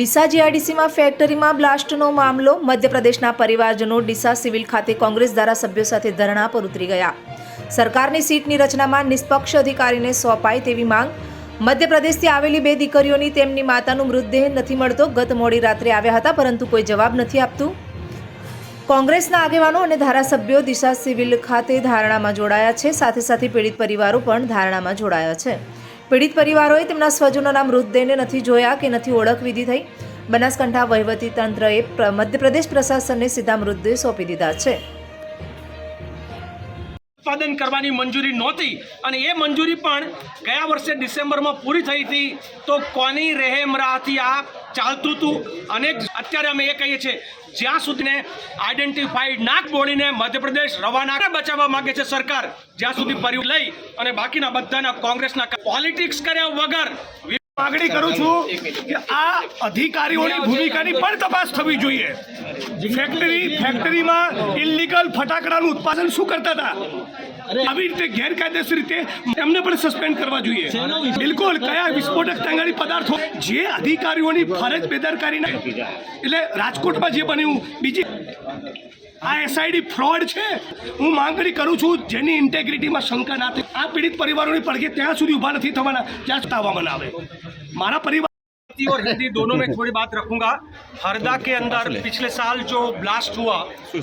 ડીસા જીઆઈડીસીમાં ફેક્ટરીમાં બ્લાસ્ટનો મામલો. મધ્યપ્રદેશના પરિવારજનો ડીસા સિવિલ ખાતે કોંગ્રેસ ધારાસભ્યો સાથે ધરણા પર ઉતરી ગયા. સરકારની સીટની રચનામાં નિષ્પક્ષ અધિકારીને સોંપાય તેવી માંગ. મધ્યપ્રદેશથી આવેલી બે દીકરીઓની તેમની માતાનું મૃતદેહ નથી મળતો. ગત મોડી રાત્રે આવ્યા હતા, પરંતુ કોઈ જવાબ નથી આપતું. કોંગ્રેસના આગેવાનો અને ધારાસભ્યો દિશા સિવિલ ખાતે ધારણામાં જોડાયા છે. સાથે સાથે પીડિત પરિવારો પણ ધારણામાં જોડાયા છે. પીડિત પરિવારોએ તેમના સ્વજનોના મૃતદેહને નથી જોયા કે નથી ઓળખ વિધિ થઈ. બનાસકાંઠા વહીવટી તંત્રએ પ્ર- મધ્યપ્રદેશ પ્રશાસનને સીધા મૃતદેહ સોંપી દીધા છે. ઉત્પાદન કરવાની મંજૂરી નહોતી અને એ મંજૂરી પણ ગયા વર્ષે ડિસેમ્બરમાં પૂરી થઈ હતી. તો કોની રહેમ રાહથી આ ચાલતું હતું. અને અત્યારે અમે એ કહીએ છીએ, જ્યાં સુધીને આઈડેન્ટિફાઈડ નાક બોલીને મધ્યપ્રદેશ રવાના બચાવવા માંગે છે સરકાર, જ્યાં સુધી પરિવાર લઈ અને બાકીના બધાના કોંગ્રેસના પોલિટિક્સ કર્યા વગર માગણી કરું છું કે આ અધિકારીઓની ભૂમિકાની પણ તપાસ થવી જોઈએ. ફેક્ટરી ફેક્ટરીમાં ઇલીગલ ફટાકડાનું ઉત્પાદન શું કરતા હતા? આવી રીતે ગેરકાયદેસર રીતે એમને પણ સસ્પેન્ડ કરવા જોઈએ. બિલકુલ કયા વિસ્ફોટક તંગારી પદાર્થો? જે અધિકારીઓની ફરજ બેદરકારીના એટલે રાજકોટમાં જે બન્યું બીજી આ એસઆઈડી ફ્રોડ છે. હું માંગણી કરું છું જેની ઇન્ટેગ્રિટીમાં શંકા ના થાય. આ પીડિત પરિવારોની પડઘે ત્યાં સુધી ઊભા નથી થવાના. જ્યાં સ્થાવવામાં આવે. मारा परिवार और हिंदी दोनों में थोड़ी बात रखूँगा। हरदा के अंदर पिछले साल जो ब्लास्ट हुआ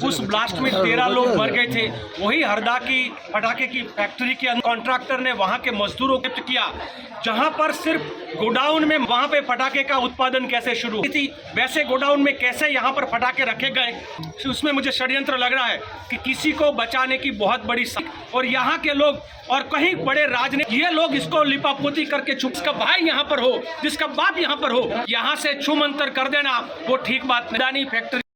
उस ब्लास्ट में तेरह लोग मर गए थे। वही हरदा की पटाखे की फैक्ट्री के कॉन्ट्रैक्टर ने वहाँ के मजदूरों को किया जहाँ पर सिर्फ़ गोडाउन में वहाँ पे पटाखे का उत्पादन कैसे शुरू? हुई थी वैसे गोडाउन में कैसे यहाँ पर फटाके रखे गए? उसमें मुझे षड्यंत्र लग रहा है कि किसी को बचाने की बहुत बड़ी और यहाँ के लोग और कहीं बड़े राजनीति ये लोग इसको लिपापोती करके छुप जिसका भाई यहाँ पर हो, जिसका बाप यहाँ पर हो, यहाँ से छुम अंतर कर देना, वो ठीक बात नहीं। फैक्ट्री